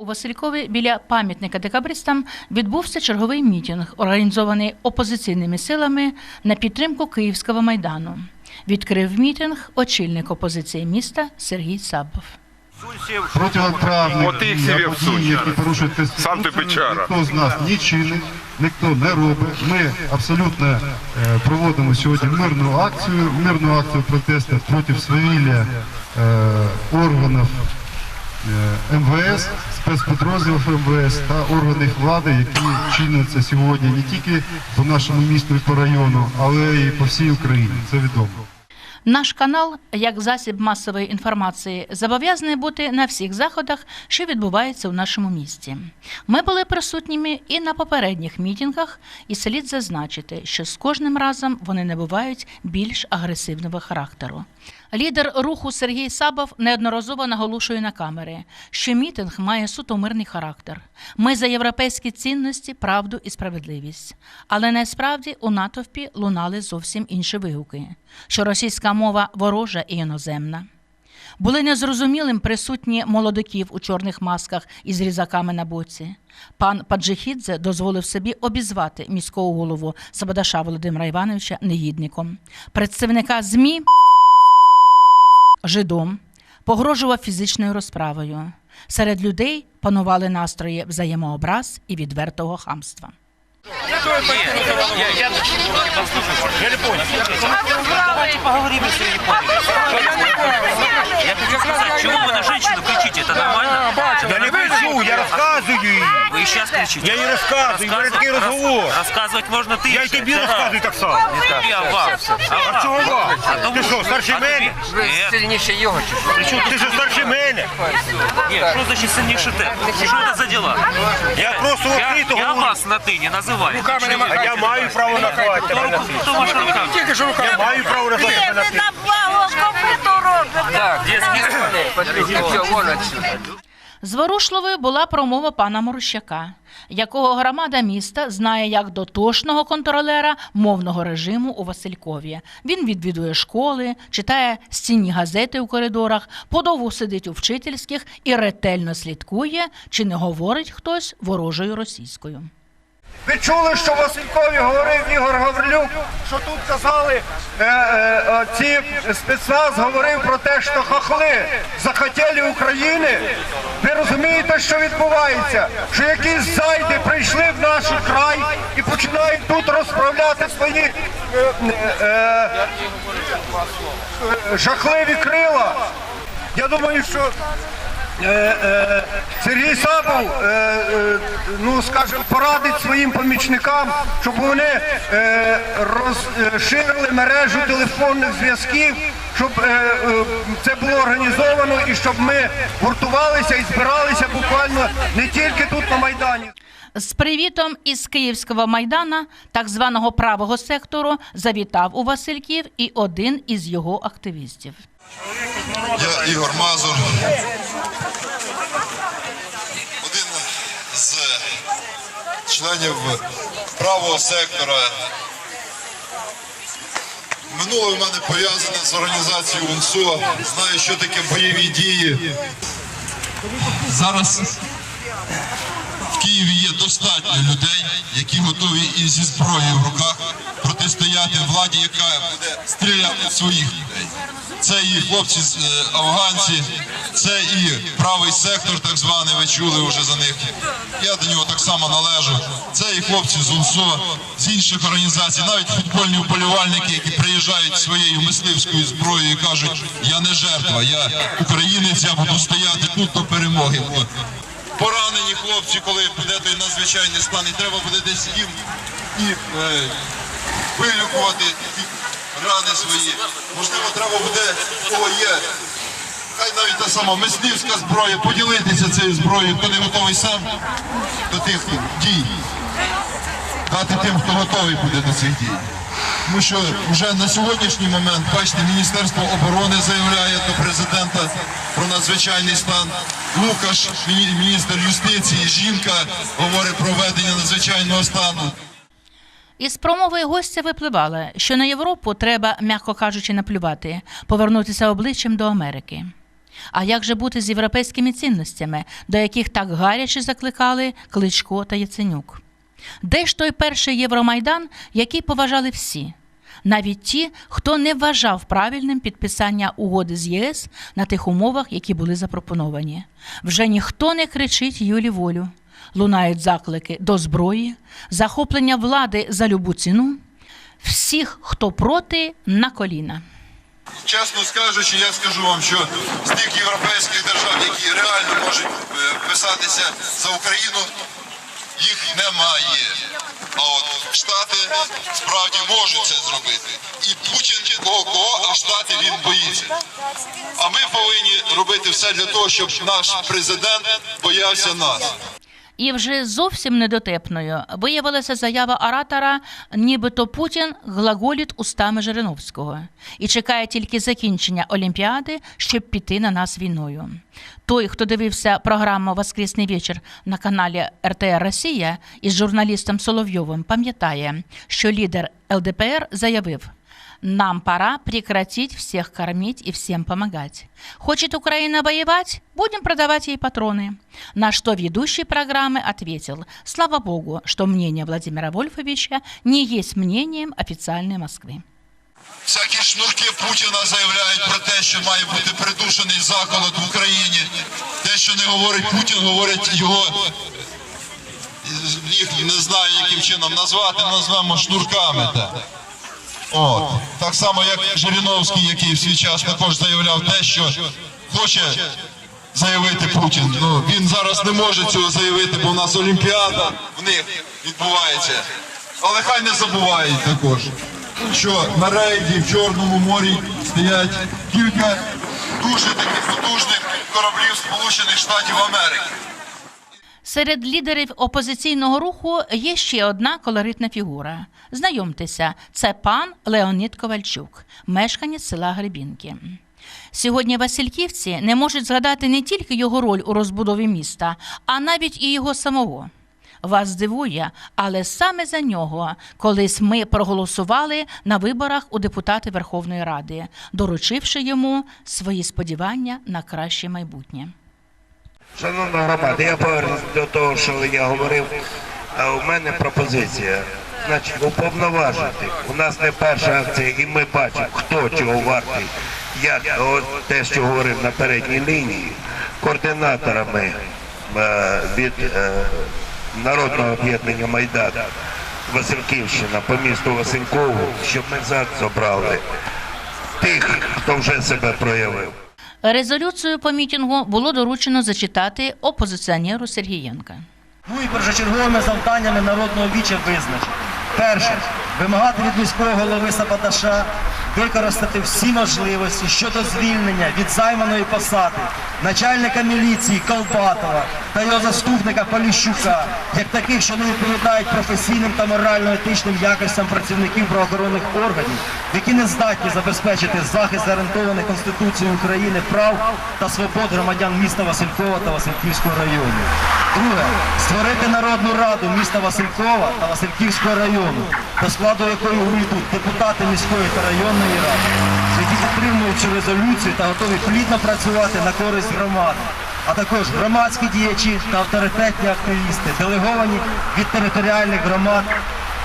У Василькові біля пам'ятника декабристам відбувся черговий мітинг, організований опозиційними силами на підтримку Київського майдану. Відкрив мітинг очільник опозиції міста Сергій Сабов. або всунь дій, які порушують Конституцію, ніхто з нас не чинить, ніхто не робить. Ми абсолютно е, проводимо сьогодні мирну акцію, мирну акцію протесту проти свавілля е, органів МВС, спецпідрозділів МВС та органів влади, які чиняться сьогодні не тільки по нашому місту і по району, але й по всій Україні. Це відомо. Наш канал, як засіб масової інформації, зобов'язаний бути на всіх заходах, що відбуваються у нашому місті. Ми були присутніми і на попередніх мітингах, і слід зазначити, що з кожним разом вони набувають більш агресивного характеру. Лідер руху Сергій Сабов неодноразово наголошує на камери, що мітинг має суто мирний характер. Ми за європейські цінності, правду і справедливість. Але насправді у натовпі лунали зовсім інші вигуки, що російська мова ворожа і іноземна. Були незрозумілим присутні молодиків у чорних масках із різаками на боці. Пан Паджихідзе дозволив собі обізвати міського голову Сабадаша Володимира Івановича негідником. Представника ЗМІ жидом, погрожував фізичною розправою. Серед людей панували настрої взаємообраз і відвертого хамства. Я не понял. Давайте поговорим, если вы не поняли. Я хочу сказать, чего вы на женщину кричите? Это нормально? Я не кричу, я розказую їй. Вы и сейчас кричите. Я їй розказую, в мене такий розговор. Рассказывать можно ты. Я й тобі розказую так само. Не тобі, а вам. А чого вам? Ти що, старший мене? Нет, сильніше його чи що? Ти що, старший мене? нет, что значит сильнейший ты? Что это за дела? Я просто Я, відкрито я говорю. вас на ты не называю. А я маю право назвати тебе на ти. Кто ваша рука? Я маю право назвати тебе на ти. Так, Патрюк, все, вон отсюда. Зворушливою була промова пана Морощака, якого громада міста знає як дотошного контролера мовного режиму у Василькові. Він відвідує школи, читає стінні газети у коридорах, подовго сидить у вчительських і ретельно слідкує, чи не говорить хтось ворожою російською. Ви чули, що Василькові говорив Ігор Гаврилюк, що тут казали, е, е, ці спецназ говорив про те, що хахли захотіли України. Ви розумієте, що відбувається? Що якісь зайди прийшли в наш край і починають тут розправляти свої е, е, е, жахливі крила. Я думаю, що Сергій Сабов, е, е, ну скажімо, порадить своїм помічникам, щоб вони е, розширили мережу телефонних зв'язків, щоб е, е, це було організовано і щоб ми гуртувалися і збиралися буквально не тільки тут на Майдані. З привітом із Київського майдана, так званого правого сектору, завітав у Васильків і один із його активістів. Я Ігор Мазур. Один з членів правого сектора. Минуле в мене пов'язане з організацією УНСО. Знаю, що таке бойові дії. Зараз в Києві є достатньо людей, які готові і зі зброєю в руках протистояти владі, яка буде стріляти своїх людей. Це і хлопці е, афганці, це і правий сектор, так званий, ви чули вже за них. Я до нього так само належу. Це і хлопці з УНСО, з інших організацій, навіть футбольні вболівальники, які приїжджають своєю мисливською зброєю і кажуть, я не жертва, я українець, я буду стояти тут до перемоги. Поранені хлопці, коли буде той надзвичайний стан, і треба буде десь їм і е, вилікувати рани свої. Можливо, треба буде, кого є. Хай навіть та сама мисливська зброя, поділитися цією зброєю, хто не готовий сам до тих дій. Дати тим, хто готовий буде до цих дій. Тому що вже на сьогоднішній момент, бачите, Міністерство оборони заявляє до президента про надзвичайний стан. Лукаш, міністр юстиції, жінка говорить про введення надзвичайного стану. Із промови гостя випливало, що на Європу треба, м'яко кажучи, наплювати, повернутися обличчям до Америки. А як же бути з європейськими цінностями, до яких так гаряче закликали Кличко та Яценюк? Де ж той перший Євромайдан, який поважали всі? Навіть ті, хто не вважав правильним підписання угоди з ЄС на тих умовах, які були запропоновані. Вже ніхто не кричить Юлі волю. Лунають заклики до зброї, захоплення влади за любу ціну. Всіх, хто проти, на коліна. Чесно скажучи, я скажу вам, що з тих європейських держав, які реально можуть е, писатися за Україну, їх немає. А от Штати справді можуть це зробити. І Путін кого кого, а Штати він боїться. А ми повинні робити все для того, щоб наш президент боявся нас. І вже зовсім недотепною виявилася заява оратора, нібито Путін глаголіт устами Жириновського і чекає тільки закінчення Олімпіади, щоб піти на нас війною. Той, хто дивився програму Воскресний вечір на каналі РТР Росія із журналістом Соловйовим, пам'ятає, що лідер ЛДПР заявив. Нам пора прекратить всех кормить и всем помогать. Хочет Украина воевать? Будем продавать ей патроны. На что ведущий программы ответил, слава богу, что мнение Владимира Вольфовича не есть мнением официальной Москвы. Всякі шнурки Путіна заявляють про те, що має бути придушений заколот в Україні. Те, що не говорить Путін, говорять його. Їх не знаю, яким чином назвати, назвемо шнурками. Так. От. Так само, як Жириновський, який в свій час також заявляв те, що хоче заявити Путін. Ну, він зараз не може цього заявити, бо в нас Олімпіада в них відбувається. Але хай не забувають також, що на рейді в Чорному морі стоять кілька дуже таких потужних кораблів Сполучених Штатів Америки. Серед лідерів опозиційного руху є ще одна колоритна фігура. Знайомтеся, це пан Леонід Ковальчук, мешканець села Гребінки. Сьогодні Васильківці не можуть згадати не тільки його роль у розбудові міста, а навіть і його самого. Вас здивує, але саме за нього колись ми проголосували на виборах у депутати Верховної Ради, доручивши йому свої сподівання на краще майбутнє. Шановна громада, я повернусь до того, що я говорив. А у мене пропозиція. Значить, уповноважити. У нас не перша акція, і ми бачимо, хто чого вартий. Я от те, що говорив на передній лінії, координаторами е, від е, Народного об'єднання Майдан Васильківщина по місту Василькову, щоб ми зад забрали тих, хто вже себе проявив. Резолюцію по мітингу було доручено зачитати опозиціонеру Сергієнка. Ну і першочерговими завданнями народного віча визначено. Перше, вимагати від міського голови Сападаша використати всі можливості щодо звільнення від займаної посади начальника міліції Колбатова та його заступника Поліщука, як таких, що не відповідають професійним та морально-етичним якостям працівників правоохоронних органів, які не здатні забезпечити захист гарантованих Конституцією України прав та свобод громадян міста Василькова та Васильківського району. Друге, створити Народну раду міста Василькова та Васильківського району, до складу якої увійдуть депутати міської та районної ради, які підтримують цю резолюцію та готові плідно працювати на користь громади, а також громадські діячі та авторитетні активісти, делеговані від територіальних громад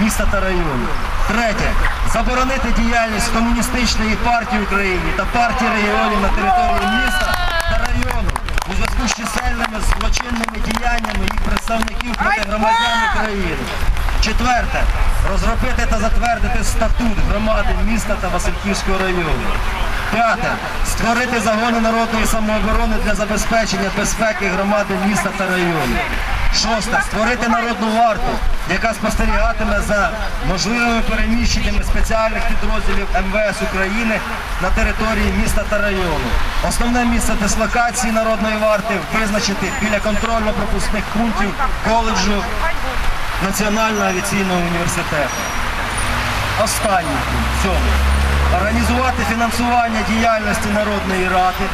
міста та району. Третє. Заборонити діяльність комуністичної партії в Україні та партії регіонів на території міста та району у зв'язку з чисельними злочинними діяннями їх представників проти громадян України. Четверте. Розробити та затвердити статут громади міста та Васильківського району. П'яте. Створити загони народної самооборони для забезпечення безпеки громади міста та району. Шосте. Створити народну варту, яка спостерігатиме за можливими переміщеннями спеціальних підрозділів МВС України на території міста та району. Основне місце дислокації народної варти визначити біля контрольно-пропускних пунктів коледжу Національного авіаційного університету. Останній пункт. Сьомий. Організувати фінансування діяльності Народної ради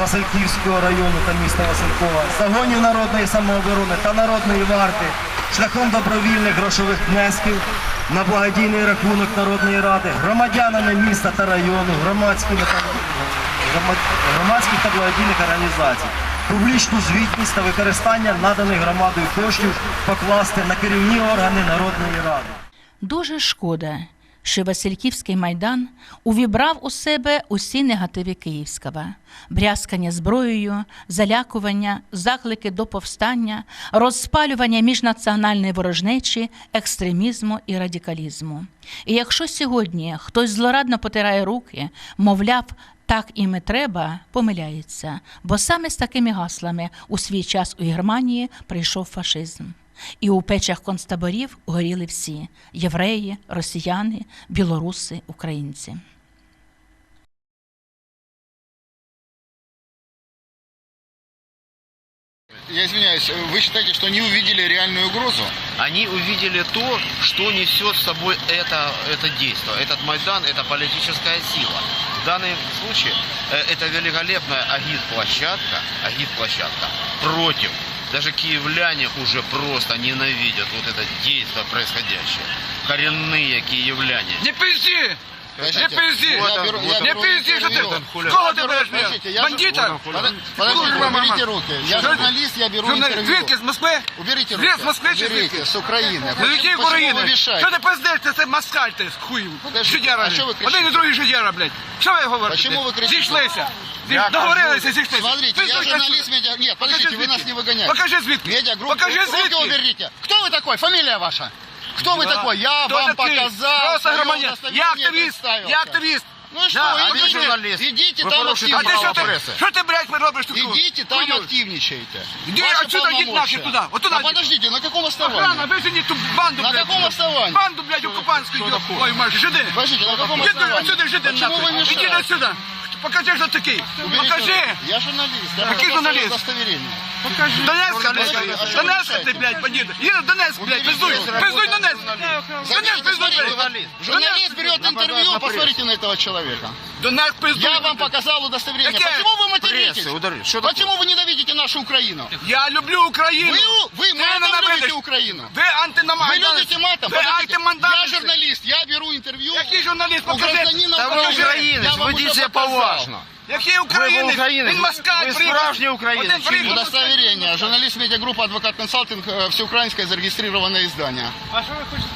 Васильківського району та міста Василькова, загонів народної самооборони та народної варти шляхом добровільних грошових внесків на благодійний рахунок Народної ради, громадянами міста та району, громадськими та громадських та благодійних організацій. Публічну звітність та використання наданих громадою коштів покласти на керівні органи Народної Ради. Дуже шкода, що Васильківський майдан увібрав у себе усі негативи Київського: брязкання зброєю, залякування, заклики до повстання, розпалювання міжнаціональної ворожнечі, екстремізму і радикалізму. І якщо сьогодні хтось злорадно потирає руки, мовляв, так і ми треба, помиляється, бо саме з такими гаслами у свій час у Германії прийшов фашизм. І у печах концтаборів горіли всі євреї, росіяни, білоруси, українці. Я извиняюсь, вы считаете, что они увидели реальную угрозу? Они увидели то, что несет с собой это, это действие. Этот Майдан – это политическая сила. В данном случае э, это великолепная агит-площадка, агит-площадка против. Даже киевляне уже просто ненавидят вот это действие происходящее. Коренные киевляне. Не пизди! Подождите, Не пизди! я беру- я Не беру пизди, что интервью. ты! Кого ты берешь Подождите, меня? я Бандита? же- Подо- Подождите, Курва, мама. уберите руки. Я Что ты? журналист, я беру Журнал- интервью. Звідки? З Москви? Уберите руки. Звідки? З Москви чи Уберите, звідки? с Украины. Ну які Почему України? вы мешаете? Що ти пиздиш? Це, це москаль ти з хуєм. Подожди, Жидяра. а що ви кричите? Один і другий жидяра, блядь. Що ви говорите? Почему вы кричите? Зійшлися. Я Договорилися, кажу, зійшлися. Смотрите, я Пиздуйте журналист отсюда. медиа... Нет, Покажи подождите, вы нас звідки. не выгоняете. Покажи звідки. Медиагруппа. Покажи Руки звідки. уберите. Кто вы такой? Фамилия ваша? Кто вы Да. такой? Я Хто вам такий? показал. Просто свое громадянин. удостоверение, Я активіст. представился. Я активіст. Ну и что, Да, а ви идите, журналист. идите Вы там порушите А ти активничайте. що ти? преси. Що ти, блядь, робиш тут? Идите там Хуйню. активничайте. Иди Ваши отсюда, иди полномочия. нахер туда. Вот туда А иди. подождите, на каком основании? Охрана, вижені ту банду, На блядь. каком основании? Банду, блядь, оккупантскую, ёб твою мать, жиди. Подождите, на каком Иди основании? отсюда, жиди Почему нахуй. вы Иди мешаете? отсюда. Покажи, что такий. Уберите Покажи. руки. Я журналист. Я Какой показал журналист? удостоверение. Покажи. Донецка, блядь. Подожди, а что вы Донецка ты, мешаете? блядь, поди. Еду в Донецк, блядь, Уберите пиздуй. руки. Пиздуй Донецк. Донецк, Смотрите, пиздуй, смотрите, блядь. Журналист берет интервью, посмотрите на этого человека. Донецк, пиздуй. Я вам показал удостоверение. Какие? Почему вы материтесь? Прессы, ударили. Что Почему вы ненавидите нашу Украину? Я люблю Україну. Вы, вы Ти матом ненавидиш. любите Украину? Ви антинамайдан. Вы любите матом? Ви Подождите, антимандат. я журналист, я беру интервью. Який журналіст? У Покажи. гражданина Да вы Покажи. украинец, Я вам ведите уже себя показал. поважно. Який Ви українець? українець. Він москаль Ви приїхав. справжній українець. Один приїхав. Удостоверение. Журналист медиагруппа Адвокат Консалтинг, э, всеукраинское зарегистрированное издание.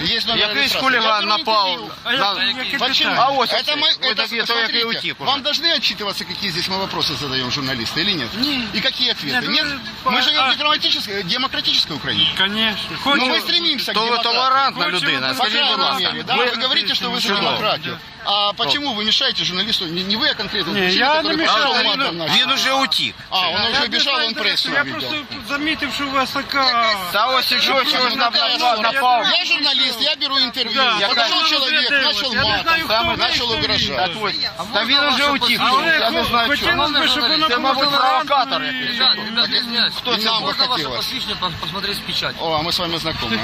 Есть номер Якийсь регистрации. хуліган Я беру напав. интервью. на- Почему? А ось это оцей. мы, Ви это, такі, то який смотрите, утік уже. вам должны отчитываться, какие здесь мы вопросы задаем журналисты или нет? И какие ответы? Нет? Мы живем в демократической, демократической Украине. Конечно. Но мы стремимся к То ви демократии. толерантна людина. По Скажіть, будь крайней ласка. мере, да? Вы говорите, что вы за Чудово. демократию. А почему вы мешаете журналисту? Не, не вы, а конкретно Не, мужчина, я который не пошел мешаю. матом начал. Він уже утік. А, он уже бежал, он прессу Я увидел. просто замітив, що у вас така... Та ось чого чого ж напав, напав. Я журналист, я беру интервью. Да, Подошел я человек, знаю, начал я не матом, знаю, там, кто начал вы, кто угрожать. Так ось. Та він уже утік. А вони Я не знаю хотілося чого. б, щоб вона Це, була мабуть, провокатор толерантною. якийсь. Ребят, ребят, я извиняюсь. Хто И це нам був? бы хотелось. посвящение посмотреть с печати. О, а мы с вами знакомы.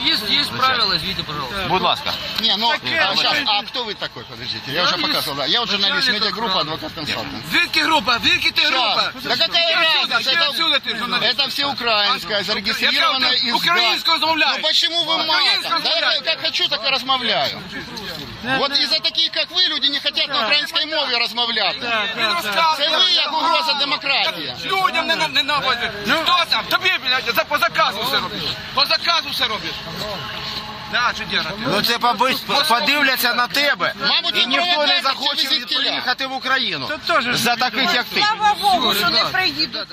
Есть, есть правила, извините, пожалуйста. Будь ласка. Не, ну, а, вот щас, это- а кто вы такой, подождите? Я уже показал, да. Я вот журналист медиагруппа Адвокат Консалтинг. Звідки група? Звідки ти група? Щас. Да какая Иди отсюда, разница? иди отсюда ты, Это, журналист. это всеукраинское, зарегистрированное Яка издание. Українською розмовляєш? Ну почему вы Українською матом? Да я розмовляєш? как хочу, так и размовляю. Вот из-за таких, как вы, люди не хотят на українській мові розмовляти. Це ви як угроза демократії. Людям не, не наводять. Хто там? Тобі, блядь, за по заказу все робиш. По заказу все робиш. Ти. Ну це побить- подивляться на тебе. Мабуть, І ніхто не захоче приїхати в Україну. За таких, як ти. Слава Богу, що не приїдуть.